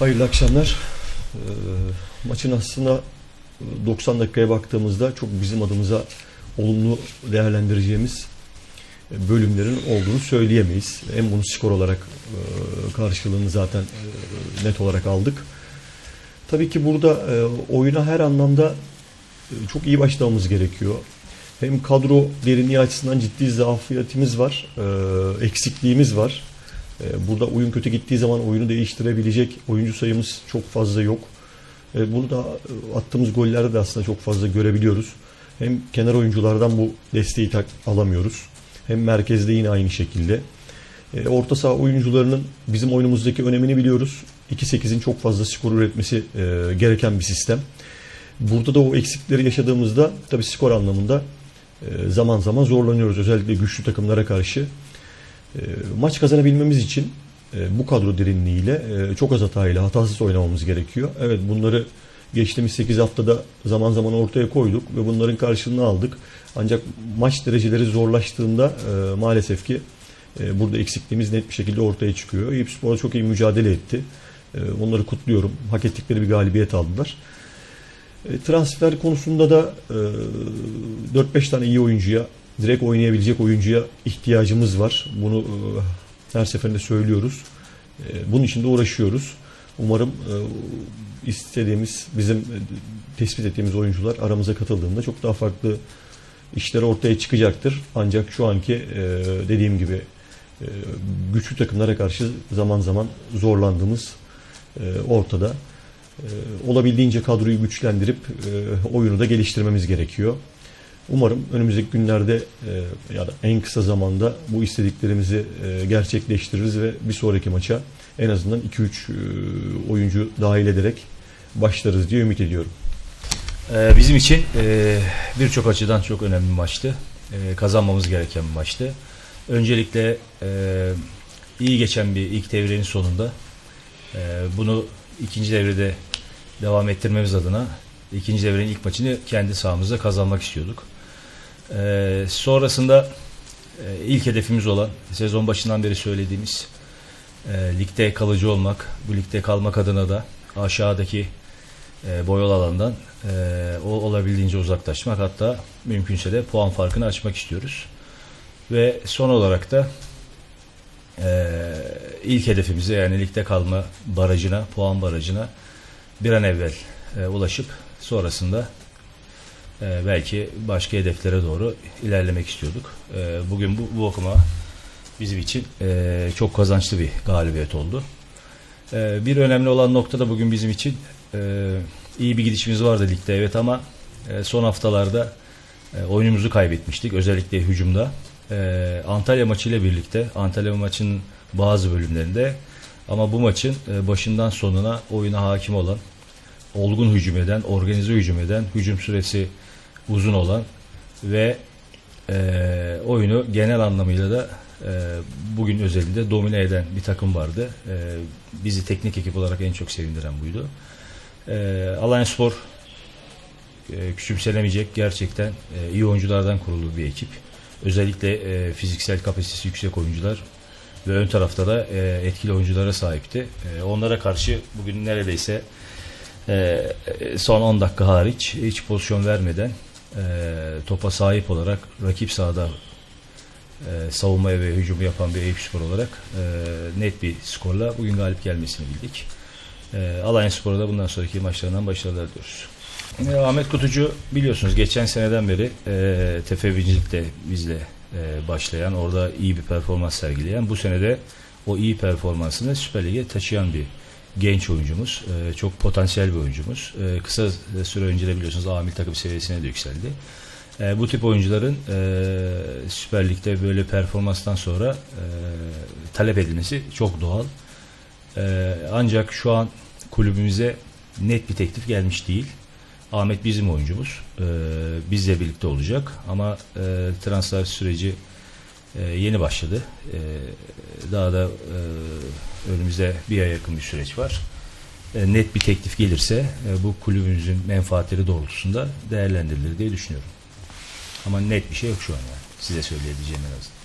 Hayırlı akşamlar. Ee, maçın aslında 90 dakikaya baktığımızda çok bizim adımıza olumlu değerlendireceğimiz bölümlerin olduğunu söyleyemeyiz. Hem bunu skor olarak e, karşılığını zaten e, net olarak aldık. Tabii ki burada e, oyuna her anlamda e, çok iyi başlamamız gerekiyor. Hem kadro derinliği açısından ciddi zafiyetimiz var, e, eksikliğimiz var. E, Burada oyun kötü gittiği zaman oyunu değiştirebilecek oyuncu sayımız çok fazla yok. Bunu da e, attığımız gollerde de aslında çok fazla görebiliyoruz. Hem kenar oyunculardan bu desteği tak alamıyoruz. Hem merkezde yine aynı şekilde. E, Orta saha oyuncularının bizim oyunumuzdaki önemini biliyoruz. 2-8'in çok fazla skor üretmesi e, gereken bir sistem. Burada da o eksikleri yaşadığımızda tabii skor anlamında zaman zaman zorlanıyoruz. Özellikle güçlü takımlara karşı. E, maç kazanabilmemiz için e, bu kadro derinliğiyle e, çok az hatayla hatasız oynamamız gerekiyor. Evet bunları geçtiğimiz 8 haftada zaman zaman ortaya koyduk ve bunların karşılığını aldık. Ancak maç dereceleri zorlaştığında e, maalesef ki burada eksikliğimiz net bir şekilde ortaya çıkıyor. Eyüp Spor çok iyi mücadele etti. Onları kutluyorum. Hak ettikleri bir galibiyet aldılar. Transfer konusunda da e, 4-5 tane iyi oyuncuya, direkt oynayabilecek oyuncuya ihtiyacımız var. Bunu e, her seferinde söylüyoruz. E, bunun için de uğraşıyoruz. Umarım e, istediğimiz, bizim tespit ettiğimiz oyuncular aramıza katıldığında çok daha farklı işler ortaya çıkacaktır. Ancak şu anki dediğim gibi güçlü takımlara karşı zaman zaman zorlandığımız ortada. Olabildiğince kadroyu güçlendirip oyunu da geliştirmemiz gerekiyor. Umarım önümüzdeki günlerde e, ya da en kısa zamanda bu istediklerimizi e, gerçekleştiririz ve bir sonraki maça en azından 2-3 e, oyuncu dahil ederek başlarız diye ümit ediyorum. Ee, Bizim için e, birçok açıdan çok önemli bir maçtı. E, Kazanmamız gereken bir maçtı. Öncelikle e, iyi geçen bir ilk devrenin sonunda e, bunu ikinci devrede devam ettirmemiz adına ikinci devrenin ilk maçını kendi sahamızda kazanmak istiyorduk. E, Sonrasında e, ilk hedefimiz olan sezon başından beri söylediğimiz e, ligde kalıcı olmak, bu ligde kalmak adına da aşağıdaki e, boyol alandan e, o olabildiğince uzaklaşmak hatta mümkünse de puan farkını açmak istiyoruz. Ve son olarak da e, ilk hedefimize yani ligde kalma barajına, puan barajına bir an evvel e, ulaşıp sonrasında e, belki başka hedeflere doğru ilerlemek istiyorduk. E, bugün bu, bu okuma bizim için e, çok kazançlı bir galibiyet oldu. E, bir önemli olan nokta da bugün bizim için e, iyi bir gidişimiz vardı ligde evet ama e, son haftalarda e, oyunumuzu kaybetmiştik özellikle hücumda. E, Antalya maçıyla birlikte Antalya maçının bazı bölümlerinde ama bu maçın e, başından sonuna oyuna hakim olan, olgun hücum eden, organize hücum eden, hücum süresi uzun olan ve e, oyunu genel anlamıyla da e, bugün özelinde domine eden bir takım vardı. E, bizi teknik ekip olarak en çok sevindiren buydu. E, Alanya Spor e, küçümsenemeyecek gerçekten e, iyi oyunculardan kurulu bir ekip. Özellikle e, fiziksel kapasitesi yüksek oyuncular ve ön tarafta da e, etkili oyunculara sahipti. E, onlara karşı bugün neredeyse e, son 10 dakika hariç hiç pozisyon vermeden e, topa sahip olarak rakip sahada e, savunmaya ve hücumu yapan bir Eyüp olarak e, net bir skorla bugün galip gelmesini bildik. E, Alanya Spor'a da bundan sonraki maçlarından başarılar diliyoruz. E, Ahmet Kutucu biliyorsunuz geçen seneden beri e, tefevvicilikte bizle e, başlayan, orada iyi bir performans sergileyen, bu senede o iyi performansını Süper Lig'e taşıyan bir genç oyuncumuz. E, çok potansiyel bir oyuncumuz. E, kısa süre önce de biliyorsunuz amil takım seviyesine de yükseldi. E, bu tip oyuncuların e, Süper Lig'de böyle performanstan sonra e, talep edilmesi çok doğal. E, ancak şu an kulübümüze net bir teklif gelmiş değil. Ahmet bizim oyuncumuz. E, bizle birlikte olacak ama e, transfer süreci e, yeni başladı. E, daha da e, önümüzde bir ay yakın bir süreç var. E, net bir teklif gelirse e, bu kulübümüzün menfaatleri doğrultusunda değerlendirilir diye düşünüyorum. Ama net bir şey yok şu an yani. Size söyleyebileceğim en azından.